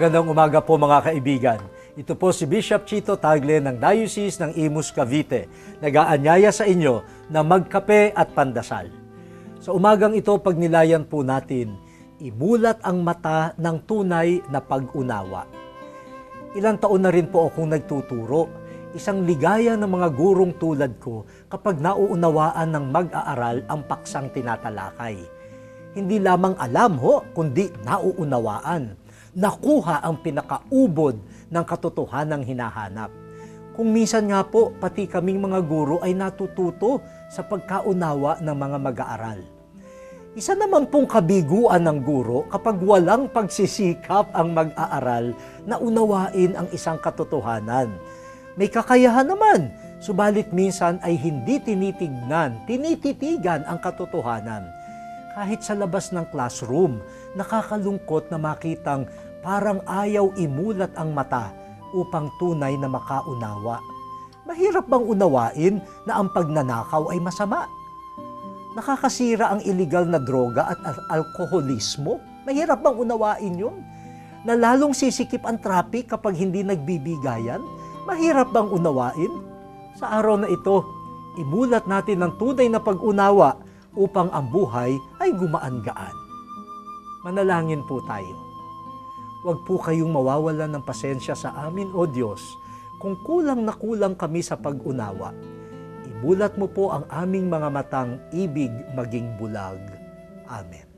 Magandang umaga po mga kaibigan. Ito po si Bishop Chito Tagle ng Diocese ng Imus Cavite. Nag-aanyaya sa inyo na magkape at pandasal. Sa umagang ito, pagnilayan po natin, imulat ang mata ng tunay na pag-unawa. Ilang taon na rin po akong nagtuturo. Isang ligaya ng mga gurong tulad ko kapag nauunawaan ng mag-aaral ang paksang tinatalakay. Hindi lamang alam ho, kundi nauunawaan. Nakuha ang pinakaubod ng katotohanang hinahanap. Kung minsan nga po, pati kaming mga guro ay natututo sa pagkaunawa ng mga mag-aaral. Isa naman pong kabiguan ng guro kapag walang pagsisikap ang mag-aaral na unawain ang isang katotohanan. May kakayahan naman, subalit minsan ay hindi tinitignan, tinititigan ang katotohanan. Kahit sa labas ng classroom, nakakalungkot na makitang parang ayaw imulat ang mata upang tunay na makaunawa. Mahirap bang unawain na ang pagnanakaw ay masama? nakakasira ang illegal na droga at al- alkoholismo? Mahirap bang unawain yun? Na lalong sisikip ang traffic kapag hindi nagbibigayan? Mahirap bang unawain? Sa araw na ito, imulat natin ng tunay na pag-unawa upang ang buhay ay gumaan-gaan. Manalangin po tayo. Huwag po kayong mawawalan ng pasensya sa amin, O Diyos, kung kulang na kulang kami sa pag-unawa. Ibulat mo po ang aming mga matang ibig maging bulag. Amen.